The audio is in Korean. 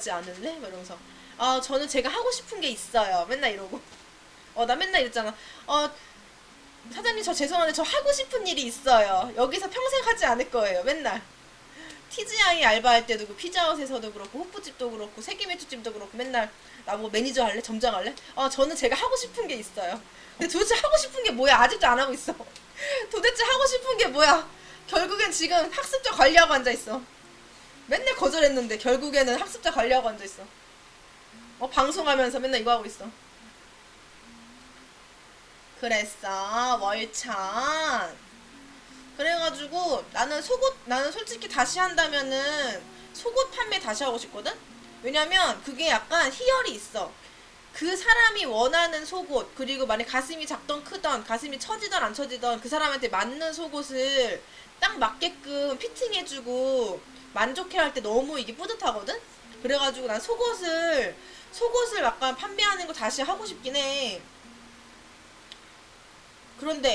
하지 않을래? 막 이러면서. 아 저는 제가 하고 싶은 게 있어요. 맨날 이러고. 어 나 맨날 이랬잖아. 어 사장님 저 죄송한데 저 하고 싶은 일이 있어요. 여기서 평생 하지 않을 거예요. 맨날. 티즈양이 알바할 때도 그 피자헛에서도 그렇고 호프집도 그렇고 세기맥주집도 그렇고 맨날 나 뭐 매니저 할래? 점장 할래? 어 저는 제가 하고 싶은 게 있어요. 근데 도대체 하고 싶은 게 뭐야? 아직도 안 하고 있어. 도대체 하고 싶은 게 뭐야? 결국엔 지금 학습자 관리하고 앉아 있어 맨날 거절했는데 결국에는 학습자 관리하고 앉아있어. 어 방송하면서 맨날 이거 하고 있어. 그랬어 월찬. 그래가지고 나는 속옷 나는 솔직히 다시 한다면은 속옷 판매 다시 하고 싶거든? 왜냐면 그게 약간 희열이 있어 그 사람이 원하는 속옷 그리고 만약 가슴이 작던 크던 가슴이 처지던 안 처지던 그 사람한테 맞는 속옷을 딱 맞게끔 피팅해주고 만족해 할 때 너무 이게 뿌듯하거든? 그래가지고 난 속옷을 속옷을 약간 판매하는 거 다시 하고 싶긴 해. 그런데